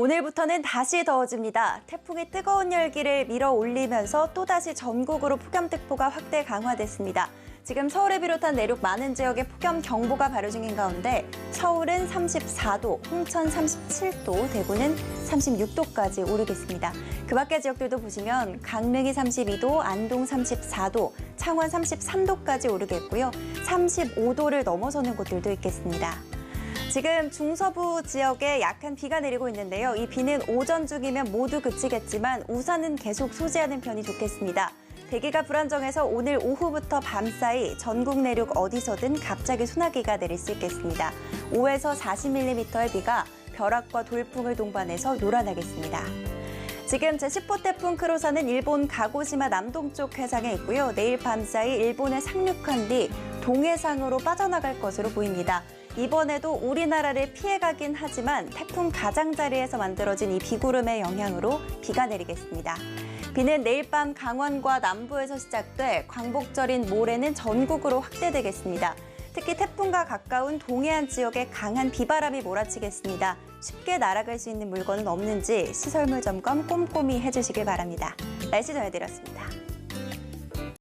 오늘부터는 다시 더워집니다. 태풍이 뜨거운 열기를 밀어 올리면서 또다시 전국으로 폭염특보가 확대 강화됐습니다. 지금 서울을 비롯한 내륙 많은 지역에 폭염 경보가 발효 중인 가운데 서울은 34도, 홍천 37도, 대구는 36도까지 오르겠습니다. 그 밖의 지역들도 보시면 강릉이 32도, 안동 34도, 창원 33도까지 오르겠고요. 35도를 넘어서는 곳들도 있겠습니다. 지금 중서부 지역에 약한 비가 내리고 있는데요. 이 비는 오전 중이면 모두 그치겠지만 우산은 계속 소지하는 편이 좋겠습니다. 대기가 불안정해서 오늘 오후부터 밤 사이 전국 내륙 어디서든 갑자기 소나기가 내릴 수 있겠습니다. 5에서 40mm의 비가 벼락과 돌풍을 동반해서 요란하겠습니다. 지금 제10호 태풍 크로사는 일본 가고시마 남동쪽 해상에 있고요. 내일 밤 사이 일본에 상륙한 뒤 동해상으로 빠져나갈 것으로 보입니다. 이번에도 우리나라를 피해가긴 하지만 태풍 가장자리에서 만들어진 이 비구름의 영향으로 비가 내리겠습니다. 비는 내일 밤 강원과 남부에서 시작돼 광복절인 모레는 전국으로 확대되겠습니다. 특히 태풍과 가까운 동해안 지역에 강한 비바람이 몰아치겠습니다. 쉽게 날아갈 수 있는 물건은 없는지 시설물 점검 꼼꼼히 해주시길 바랍니다. 날씨 전해드렸습니다.